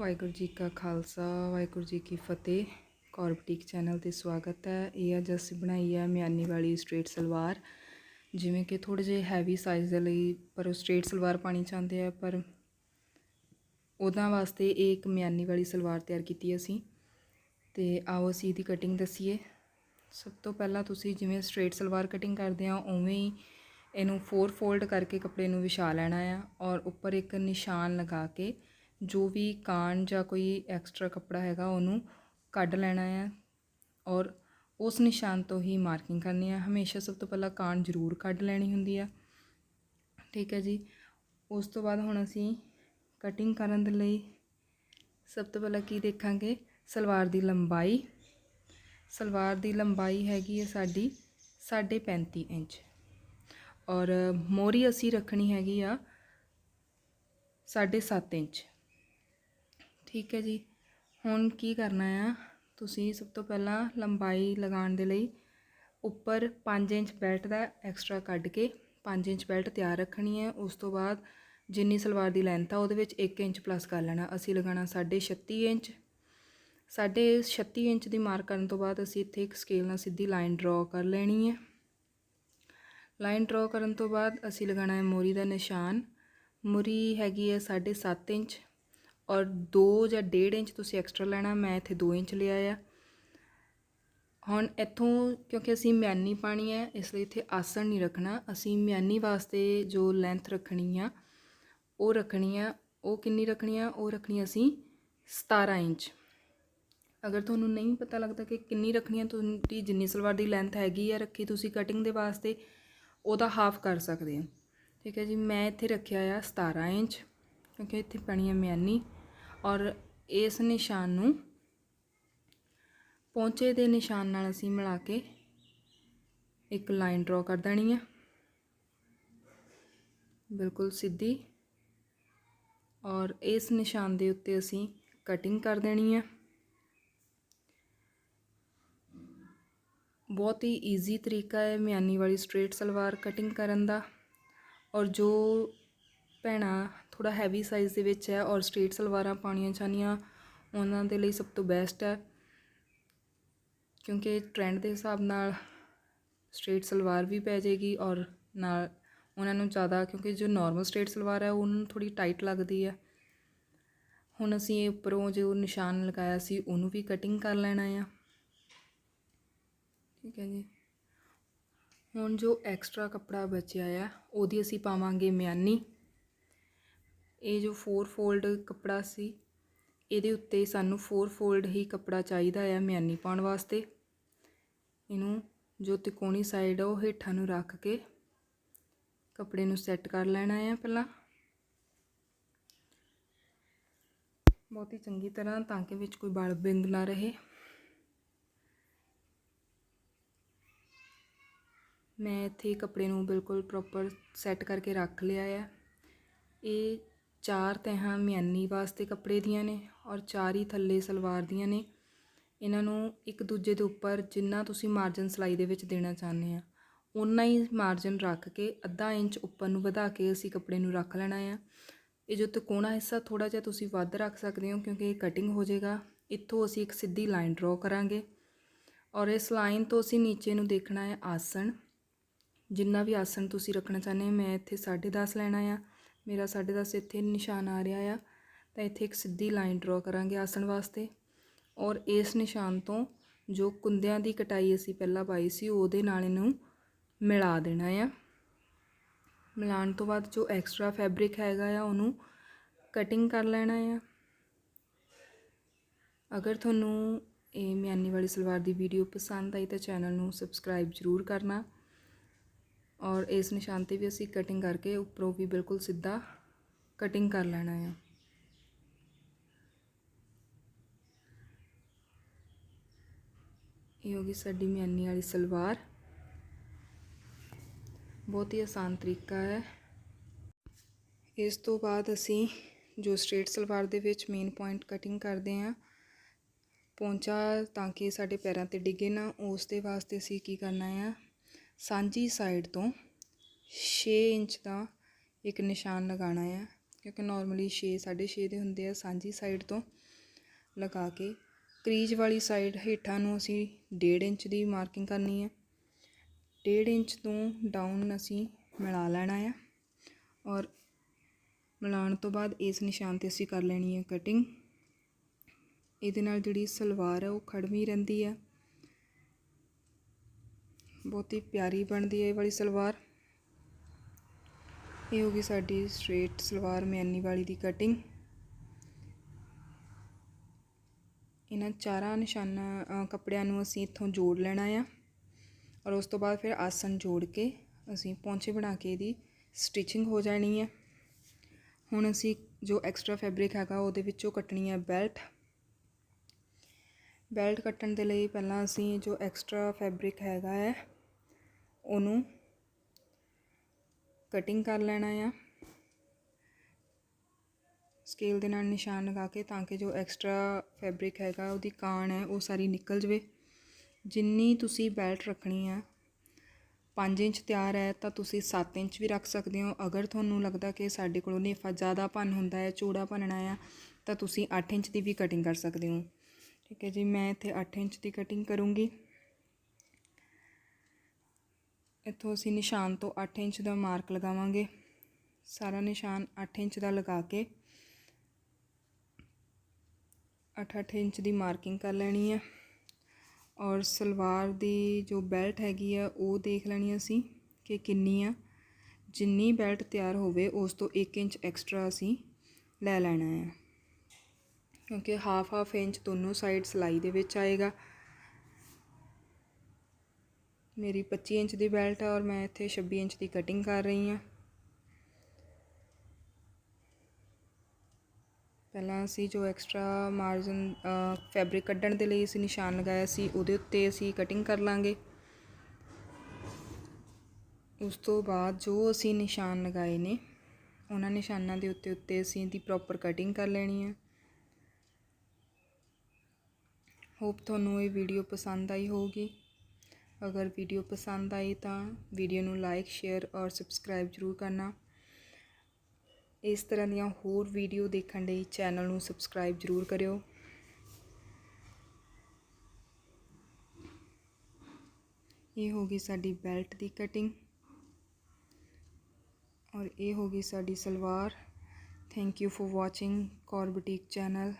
ਵਾਹਿਗੁਰੂ ਜੀ ਕਾ ਖਾਲਸਾ, ਵਾਹਿਗੁਰੂ ਜੀ ਕੀ ਫਤਿਹ। ਕੌਰਬਟਿਕ ਚੈਨਲ ਤੇ ਸਵਾਗਤ ਹੈ। ਇਹ ਅੱਜ ਅਸੀਂ ਬਣਾਈ ਹੈ ਮਿਆਨੀ ਵਾਲੀ ਸਟ੍ਰੇਟ ਸਲਵਾਰ। ਜਿਵੇਂ ਕਿ ਥੋੜੇ ਜਿਹੇ ਹੈਵੀ ਸਾਈਜ਼ ਦੇ ਲਈ, ਪਰ ਉਹ ਸਟ੍ਰੇਟ ਸਲਵਾਰ ਪਾਣੀ ਚਾਹੁੰਦੇ ਆ, ਪਰ ਉਹਨਾਂ ਵਾਸਤੇ ਇਹ ਇੱਕ ਮਿਆਨੀ ਵਾਲੀ ਸਲਵਾਰ ਤਿਆਰ ਕੀਤੀ ਅਸੀਂ। ਤੇ ਆਓ ਅਸੀਂ ਇਹਦੀ ਕਟਿੰਗ ਦੱਸੀਏ। ਸਭ ਤੋਂ ਪਹਿਲਾਂ ਤੁਸੀਂ ਜਿਵੇਂ ਸਟ੍ਰੇਟ ਸਲਵਾਰ ਕਟਿੰਗ ਕਰਦੇ ਆ, ਉਵੇਂ ਹੀ ਇਹਨੂੰ ਫੋਰ ਫੋਲਡ ਕਰਕੇ ਕੱਪੜੇ ਨੂੰ ਵਿਛਾ ਲੈਣਾ ਆ ਔਰ ਉੱਪਰ ਇੱਕ ਨਿਸ਼ਾਨ ਲਗਾ ਕੇ ਜੋ ਵੀ ਕਾਣ ਜਾਂ ਕੋਈ ਐਕਸਟਰਾ ਕੱਪੜਾ ਹੈਗਾ ਉਹਨੂੰ ਕੱਢ ਲੈਣਾ ਆ ਔਰ ਉਸ ਨਿਸ਼ਾਨ ਤੋਂ ਹੀ ਮਾਰਕਿੰਗ ਕਰਨੀ ਆ ਹਮੇਸ਼ਾ ਸਭ ਤੋਂ ਪਹਿਲਾਂ ਕਾਣ ਜ਼ਰੂਰ ਕੱਢ ਲੈਣੀ ਹੁੰਦੀ ਆ ਠੀਕ ਹੈ ਜੀ। ਉਸ ਤੋਂ ਬਾਅਦ ਹੁਣ ਅਸੀਂ ਕਟਿੰਗ ਕਰਨ ਦੇ ਲਈ ਸਭ ਤੋਂ ਪਹਿਲਾਂ ਕੀ ਦੇਖਾਂਗੇ? ਸਲਵਾਰ ਦੀ ਲੰਬਾਈ। ਸਲਵਾਰ ਦੀ ਲੰਬਾਈ ਹੈਗੀ ਹੈ ਸਾਡੀ 35 ਇੰਚ। ਔਰ ਮੋਰੀ ਅਸੀਂ ਰੱਖਣੀ ਹੈਗੀ ਆ 7.5 ਇੰਚ। ਠੀਕ ਹੈ ਜੀ। ਹੁਣ ਕੀ ਕਰਨਾ ਆ? ਤੁਸੀਂ ਸਭ ਤੋਂ ਪਹਿਲਾਂ ਲੰਬਾਈ ਲਗਾਉਣ ਦੇ ਲਈ ਉੱਪਰ 5 ਇੰਚ ਬੈਲਟ ਦਾ ਐਕਸਟਰਾ ਕੱਢ ਕੇ 5 ਇੰਚ ਬੈਲਟ ਤਿਆਰ ਰੱਖਣੀ ਹੈ। ਉਸ ਤੋਂ ਬਾਅਦ ਜਿੰਨੀ ਸਲਵਾਰ ਦੀ ਲੈਂਥ ਆ ਉਹਦੇ ਵਿੱਚ 1 ਇੰਚ ਪਲੱਸ ਕਰ ਲੈਣਾ। ਅਸੀਂ ਲਗਾਉਣਾ 36 ਇੰਚ। ਸਾਡੇ 36 ਇੰਚ ਦੀ ਮਾਰਕ ਕਰਨ ਤੋਂ ਬਾਅਦ ਅਸੀਂ ਇੱਥੇ ਇੱਕ ਸਕੇਲ ਨਾਲ ਸਿੱਧੀ ਲਾਈਨ ਡਰਾ ਕਰ ਲੈਣੀ ਹੈ। ਲਾਈਨ ਡਰਾ ਕਰਨ ਤੋਂ ਬਾਅਦ ਅਸੀਂ ਲਗਾਉਣਾ ਹੈ ਮੋਰੀ ਦਾ ਨਿਸ਼ਾਨ। ਮੋਰੀ ਹੈਗੀ ਹੈ 7.5 ਇੰਚ। ਔਰ 2 ਜਾਂ 1.5 ਇੰਚ ਤੁਸੀਂ ਐਕਸਟਰਾ ਲੈਣਾ, ਮੈਂ ਇੱਥੇ 2 ਇੰਚ ਲਿਆ ਆ। ਹੁਣ ਇੱਥੋਂ, ਕਿਉਂਕਿ ਅਸੀਂ ਮਿਆਨੀ ਪਾਣੀ ਹੈ, ਇਸ ਲਈ ਇੱਥੇ ਆਸਣ ਨਹੀਂ ਰੱਖਣਾ। ਅਸੀਂ ਮਿਆਨੀ ਵਾਸਤੇ ਜੋ ਲੈਂਥ ਰੱਖਣੀ ਆ, ਉਹ ਰੱਖਣੀ ਆ। ਉਹ ਕਿੰਨੀ ਰੱਖਣੀ ਆ? ਉਹ ਰੱਖਣੀ ਅਸੀਂ 17 ਇੰਚ। ਅਗਰ ਤੁਹਾਨੂੰ ਨਹੀਂ ਪਤਾ ਲੱਗਦਾ ਕਿ ਕਿੰਨੀ ਰੱਖਣੀ ਆ, ਤੁਹਾਡੀ ਜਿੰਨੀ ਸਲਵਾਰ ਦੀ ਲੈਂਥ ਹੈਗੀ ਆ ਰੱਖੀ ਤੁਸੀਂ ਕਟਿੰਗ ਦੇ ਵਾਸਤੇ, ਉਹਦਾ ਹਾਫ ਕਰ ਸਕਦੇ ਹੋ। ਠੀਕ ਹੈ ਜੀ, ਮੈਂ ਇੱਥੇ ਰੱਖਿਆ ਆ 17 ਇੰਚ, ਕਿਉਂਕਿ ਇੱਥੇ ਪਾਣੀ ਹੈ ਮਿਆਨੀ। ਔਰ ਇਸ ਨਿਸ਼ਾਨ ਨੂੰ ਪੌਂਚੇ ਦੇ ਨਿਸ਼ਾਨ ਨਾਲ ਅਸੀਂ ਮਿਲਾ ਕੇ ਇੱਕ ਲਾਈਨ ਡਰਾ ਕਰ ਦੇਣੀ ਹੈ ਬਿਲਕੁਲ ਸਿੱਧੀ। ਔਰ ਇਸ ਨਿਸ਼ਾਨ ਦੇ ਉੱਤੇ ਅਸੀਂ ਕਟਿੰਗ ਕਰ ਦੇਣੀ ਹੈ ਬਹੁਤ ਹੀ ਈਜ਼ੀ ਤਰੀਕਾ ਹੈ ਮਿਆਨੀ ਵਾਲੀ ਸਟ੍ਰੇਟ ਸਲਵਾਰ ਕਟਿੰਗ ਕਰਨ ਦਾ। ਔਰ ਜੋ ਭੈਣਾਂ ਥੋੜਾ ਹੈਵੀ ਸਾਈਜ਼ ਦੇ ਵਿੱਚ ਹੈ ਔਰ ਸਟ੍ਰੇਟ ਸਲਵਾਰਾਂ ਪਾਉਣੀਆਂ ਚਾਹਨੀਆਂ ਉਹਨਾਂ ਦੇ ਲਈ ਸਭ ਤੋਂ ਬੈਸਟ ਹੈ। ਕਿਉਂਕਿ ਟ੍ਰੈਂਡ ਦੇ ਹਿਸਾਬ ਨਾਲ ਸਟ੍ਰੇਟ ਸਲਵਾਰ ਵੀ ਪੈ ਜਾਏਗੀ ਔਰ ਨਾਲ ਉਹਨਾਂ ਨੂੰ ਜ਼ਿਆਦਾ, ਕਿਉਂਕਿ ਜੋ ਨਾਰਮਲ ਸਟ੍ਰੇਟ ਸਲਵਾਰ ਹੈ, ਉਹਨੂੰ ਨੂੰ ਥੋੜੀ ਟਾਈਟ ਲੱਗਦੀ ਹੈ। ਹੁਣ ਅਸੀਂ ਉੱਪਰੋਂ ਜੋ ਨਿਸ਼ਾਨ ਲਗਾਇਆ ਸੀ, ਉਹਨੂੰ ਵੀ ਕਟਿੰਗ ਕਰ ਲੈਣਾ ਆ। ਠੀਕ ਹੈ ਜੀ। ਹੁਣ ਜੋ ਐਕਸਟਰਾ ਕੱਪੜਾ ਬਚਿਆ ਆ, ਉਹਦੀ ਅਸੀਂ ਪਾਵਾਂਗੇ ਮਿਆਨੀ। ਇਹ ਜੋ 4 ਫੋਲਡ ਕੱਪੜਾ ਸੀ, ਇਹਦੇ ਉੱਤੇ ਸਾਨੂੰ 4 ਫੋਲਡ ਹੀ ਕੱਪੜਾ ਚਾਹੀਦਾ ਆ ਮਿਆਨੀ ਪਾਉਣ ਵਾਸਤੇ। ਇਹਨੂੰ ਜੋ ਤਿਕੋਣੀ ਸਾਈਡ ਆ, ਉਹ ਹੇਠਾਂ ਨੂੰ ਰੱਖ ਕੇ ਕੱਪੜੇ ਨੂੰ ਸੈੱਟ ਕਰ ਲੈਣਾ ਆ ਪਹਿਲਾਂ। ਬਹੁਤ ਹੀ ਚੰਗੀ ਤਰ੍ਹਾਂ ਤਾਂ ਕਿ ਵਿੱਚ ਕੋਈ ਬਲ ਬਿੰਦ ਨਾ ਰਹੇ। ਮੈਂ ਇੱਥੇ ਕੱਪੜੇ ਨੂੰ ਬਿਲਕੁਲ ਪ੍ਰੋਪਰ ਸੈੱਟ ਕਰਕੇ ਰੱਖ ਲਿਆ ਆ। ਇਹ ਚਾਰ ਤਹਾਂ ਮਿਆਨੀ ਵਾਸਤੇ ਕੱਪੜੇ ਦੀਆਂ ਨੇ ਔਰ ਚਾਰ ਹੀ ਥੱਲੇ ਸਲਵਾਰ ਦੀਆਂ ਨੇ। ਇਹਨਾਂ ਨੂੰ ਇੱਕ ਦੂਜੇ ਦੇ ਉੱਪਰ ਜਿੰਨਾ ਤੁਸੀਂ ਮਾਰਜਨ ਸਲਾਈ ਦੇ ਵਿੱਚ ਦੇਣਾ ਚਾਹੁੰਦੇ ਆ ਉਨਾ ਹੀ ਮਾਰਜਨ ਰੱਖ ਕੇ ਅੱਧਾ ਇੰਚ ਉੱਪਰ ਨੂੰ ਵਧਾ ਕੇ ਅਸੀਂ ਕੱਪੜੇ ਨੂੰ ਰੱਖ ਲੈਣਾ ਆ। ਇਹ ਜੋ ਤਿਕੋਣਾ ਹਿੱਸਾ ਥੋੜਾ ਜਿਹਾ ਤੁਸੀਂ ਵੱਧ ਰੱਖ ਸਕਦੇ ਹੋ ਕਿਉਂਕਿ ਇਹ ਕਟਿੰਗ ਹੋ ਜਾਏਗਾ। ਇੱਥੋਂ ਅਸੀਂ ਇੱਕ ਸਿੱਧੀ ਲਾਈਨ ਡਰਾ ਕਰਾਂਗੇ ਔਰ ਇਸ ਲਾਈਨ ਤੋਂ ਅਸੀਂ ਨੀਚੇ ਨੂੰ ਦੇਖਣਾ ਹੈ ਆਸਣ। ਜਿੰਨਾ ਵੀ ਆਸਣ ਤੁਸੀਂ ਰੱਖਣਾ ਚਾਹੁੰਦੇ ਮੈਂ ਇੱਥੇ 10.5 ਲੈਣਾ ਆ। ਮੇਰਾ 10.5 ਇੱਥੇ ਨਿਸ਼ਾਨ ਆ ਰਿਹਾ ਆ, ਤਾਂ ਇੱਥੇ ਇੱਕ ਸਿੱਧੀ ਲਾਈਨ ਡਰਾ ਕਰਾਂਗੇ ਆਸਣ ਵਾਸਤੇ। ਔਰ ਇਸ ਨਿਸ਼ਾਨ ਤੋਂ ਜੋ ਕੁੰਦਿਆਂ ਦੀ ਕਟਾਈ ਅਸੀਂ ਪਹਿਲਾਂ ਪਾਈ ਸੀ, ਉਹਦੇ ਨਾਲ ਇਹਨੂੰ ਮਿਲਾ ਦੇਣਾ ਆ। ਮਿਲਾਉਣ ਤੋਂ ਬਾਅਦ ਜੋ ਐਕਸਟਰਾ ਫੈਬਰਿਕ ਹੈਗਾ ਆ, ਉਹਨੂੰ ਕਟਿੰਗ ਕਰ ਲੈਣਾ ਆ। ਅਗਰ ਤੁਹਾਨੂੰ ਇਹ ਮਿਆਨੀ ਵਾਲੀ ਸਲਵਾਰ ਦੀ ਵੀਡੀਓ ਪਸੰਦ ਆਈ ਤਾਂ ਚੈਨਲ ਨੂੰ ਸਬਸਕ੍ਰਾਈਬ ਜ਼ਰੂਰ ਕਰਨਾ। ਔਰ ਇਸ ਨਿਸ਼ਾਨ ਤੇ ਵੀ ਅਸੀਂ ਕਟਿੰਗ ਕਰਕੇ ਉੱਪਰੋਂ ਵੀ ਬਿਲਕੁਲ ਸਿੱਧਾ ਕਟਿੰਗ ਕਰ ਲੈਣਾ ਆ। ਇਹ ਹੋ ਗਈ ਸਾਡੀ ਮਿਆਨੀ ਵਾਲੀ ਸਲਵਾਰ। ਬਹੁਤ ਹੀ ਆਸਾਨ ਤਰੀਕਾ ਹੈ। ਇਸ ਤੋਂ ਬਾਅਦ ਅਸੀਂ ਜੋ ਸਟ੍ਰੇਟ ਸਲਵਾਰ ਦੇ ਵਿੱਚ ਮੇਨ ਪੁਆਇੰਟ ਕਟਿੰਗ ਕਰਦੇ ਹਾਂ, ਪੌਂਚਾ ਤਾਂ ਕਿ ਸਾਡੇ ਪੈਰਾਂ ਤੇ ਡਿੱਗੇ ਨਾ, ਉਸ ਦੇ ਵਾਸਤੇ ਅਸੀਂ ਕੀ ਕਰਨਾ ਆ ਸਾਂਝੀ ਸਾਈਡ ਤੋਂ 6 ਇੰਚ ਦਾ ਇੱਕ ਨਿਸ਼ਾਨ ਲਗਾਉਣਾ ਆ, ਕਿਉਂਕਿ ਨਾਰਮਲੀ 6 6.5 ਦੇ ਹੁੰਦੇ ਆ ਸਾਂਝੀ ਸਾਈਡ ਤੋਂ ਲਗਾ ਕੇ। ਕਰੀਜ ਵਾਲੀ ਸਾਈਡ ਹੇਠਾਂ ਨੂੰ ਅਸੀਂ 1.5 ਇੰਚ ਦੀ ਮਾਰਕਿੰਗ ਕਰਨੀ ਹੈ 1.5 ਇੰਚ ਤੋਂ ਡਾਊਨ ਅਸੀਂ ਮਿਲਾ ਲੈਣਾ ਆ ਔਰ ਮਿਲਾਉਣ ਤੋਂ ਬਾਅਦ ਇਸ ਨਿਸ਼ਾਨ ਤੇ ਅਸੀਂ ਕਰ ਲੈਣੀ ਹੈ ਕਟਿੰਗ ਇਹਦੇ ਨਾਲ ਜਿਹੜੀ ਸਲਵਾਰ ਹੈ ਉਹ ਖੜਵੀਂ ਰਹਿੰਦੀ ਹੈ ਬਹੁਤ ਹੀ ਪਿਆਰੀ ਬਣਦੀ ਹੈ ਇਹ ਵਾਲੀ ਸਲਵਾਰ। ਇਹ ਹੋ ਗਈ ਸਾਡੀ ਸਟ੍ਰੇਟ ਸਲਵਾਰ ਮਿਆਨੀ ਵਾਲੀ ਦੀ ਕਟਿੰਗ ਇਹਨਾਂ ਚਾਰਾਂ ਨਿਸ਼ਾਨਾਂ ਕੱਪੜਿਆਂ ਨੂੰ ਅਸੀਂ ਇੱਥੋਂ ਜੋੜ ਲੈਣਾ ਆ ਔਰ ਉਸ ਤੋਂ ਬਾਅਦ ਫਿਰ ਆਸਨ ਜੋੜ ਕੇ ਅਸੀਂ ਪੌਂਚੇ ਬਣਾ ਕੇ ਇਹਦੀ ਸਟਿਚਿੰਗ ਹੋ ਜਾਣੀ ਹੈ ਹੁਣ ਅਸੀਂ ਜੋ ਐਕਸਟਰਾ ਫੈਬਰਿਕ ਹੈਗਾ ਉਹਦੇ ਵਿੱਚੋਂ ਕੱਟਣੀ ਹੈ ਬੈਲਟ ਬੈਲਟ ਕੱਟਣ ਦੇ ਲਈ ਪਹਿਲਾਂ ਅਸੀਂ ਜੋ ਐਕਸਟਰਾ ਫੈਬਰਿਕ ਹੈਗਾ ਹੈ ਉਹਨੂੰ ਕਟਿੰਗ ਕਰ ਲੈਣਾ ਆ। ਸਕੇਲ ਦੇ ਨਾਲ ਨਿਸ਼ਾਨ ਲਗਾ ਕੇ ਤਾਂ ਕਿ ਜੋ ਐਕਸਟਰਾ ਫੈਬਰਿਕ ਹੈਗਾ, ਉਹਦੀ ਕਾਣ ਹੈ, ਉਹ ਸਾਰੀ ਨਿਕਲ ਜਵੇ। ਜਿੰਨੀ ਤੁਸੀਂ ਬੈਲਟ ਰੱਖਣੀ ਹੈ 5 ਇੰਚ ਤਿਆਰ ਹੈ, ਤਾਂ ਤੁਸੀਂ 7 ਇੰਚ ਵੀ ਰੱਖ ਸਕਦੇ ਹੋ। ਅਗਰ ਤੁਹਾਨੂੰ ਲੱਗਦਾ ਕਿ ਸਾਡੇ ਕੋਲੋਂ ਨੇਫਾ ਜ਼ਿਆਦਾ ਭੰਨ ਹੁੰਦਾ ਹੈ, ਚੂੜਾ ਭੰਨਣਾ ਆ, ਤਾਂ ਤੁਸੀਂ 8 ਇੰਚ ਦੀ ਵੀ ਕਟਿੰਗ ਕਰ ਸਕਦੇ ਹੋ। ਠੀਕ ਹੈ ਜੀ, ਮੈਂ ਇੱਥੇ 8 ਇੰਚ ਦੀ ਕਟਿੰਗ ਕਰੂੰਗੀ। ਇੱਥੋਂ ਅਸੀਂ ਨਿਸ਼ਾਨ ਤੋਂ 8 ਇੰਚ ਦਾ ਮਾਰਕ ਲਗਾਵਾਂਗੇ। ਸਾਰਾ ਨਿਸ਼ਾਨ 8 ਇੰਚ ਦਾ ਲਗਾ ਕੇ 8-8 ਇੰਚ ਦੀ ਮਾਰਕਿੰਗ ਕਰ ਲੈਣੀ ਹੈ ਔਰ ਸਲਵਾਰ ਦੀ ਜੋ ਬੈਲਟ ਹੈਗੀ ਆ, ਉਹ ਦੇਖ ਲੈਣੀ ਅਸੀਂ ਕਿ ਕਿੰਨੀ ਆ। ਜਿੰਨੀ ਬੈਲਟ ਤਿਆਰ ਹੋਵੇ, ਉਸ ਤੋਂ 1 ਇੰਚ ਐਕਸਟਰਾ ਅਸੀਂ ਲੈ ਲੈਣਾ ਹੈ ਕਿਉਂਕਿ ਹਾਫ ਹਾਫ ਇੰਚ ਦੋਨੋਂ ਸਾਈਡ ਸਲਾਈ ਦੇ ਵਿੱਚ ਆਏਗਾ। ਮੇਰੀ 25 ਇੰਚ ਦੀ ਬੈਲਟ ਆ ਔਰ ਮੈਂ ਇੱਥੇ 26 ਇੰਚ ਦੀ ਕਟਿੰਗ ਕਰ ਰਹੀ ਹਾਂ। ਪਹਿਲਾਂ ਅਸੀਂ ਜੋ ਐਕਸਟਰਾ ਮਾਰਜਨ ਫੈਬਰਿਕ ਕੱਢਣ ਦੇ ਲਈ ਅਸੀਂ ਨਿਸ਼ਾਨ ਲਗਾਇਆ ਸੀ, ਉਹਦੇ ਉੱਤੇ ਅਸੀਂ ਕਟਿੰਗ ਕਰ ਲਾਂਗੇ। ਉਸ ਤੋਂ ਬਾਅਦ ਜੋ ਅਸੀਂ ਨਿਸ਼ਾਨ ਲਗਾਏ ਨੇ, ਉਹਨਾਂ ਨਿਸ਼ਾਨਾਂ ਦੇ ਉੱਤੇ ਉੱਤੇ ਅਸੀਂ ਇਹਦੀ ਪ੍ਰੋਪਰ ਕਟਿੰਗ ਕਰ ਲੈਣੀ ਹੈ ਹੋਪ ਤੁਹਾਨੂੰ ਇਹ ਵੀਡੀਓ ਪਸੰਦ ਆਈ ਹੋਊਗੀ। ਅਗਰ ਵੀਡੀਓ ਪਸੰਦ ਆਈ ਤਾਂ ਵੀਡੀਓ ਨੂੰ ਲਾਈਕ ਸ਼ੇਅਰ ਔਰ ਸਬਸਕ੍ਰਾਈਬ ਜ਼ਰੂਰ ਕਰਨਾ। ਇਸ ਤਰ੍ਹਾਂ ਦੀਆਂ ਹੋਰ ਵੀਡੀਓ ਦੇਖਣ ਲਈ ਚੈਨਲ ਨੂੰ ਸਬਸਕ੍ਰਾਈਬ ਜ਼ਰੂਰ ਕਰਿਓ। ਇਹ ਹੋ ਗਈ ਸਾਡੀ ਬੈਲਟ ਦੀ ਕਟਿੰਗ ਔਰ ਇਹ ਹੋ ਗਈ ਸਾਡੀ salwar. Thank you for watching Kaur boutique channel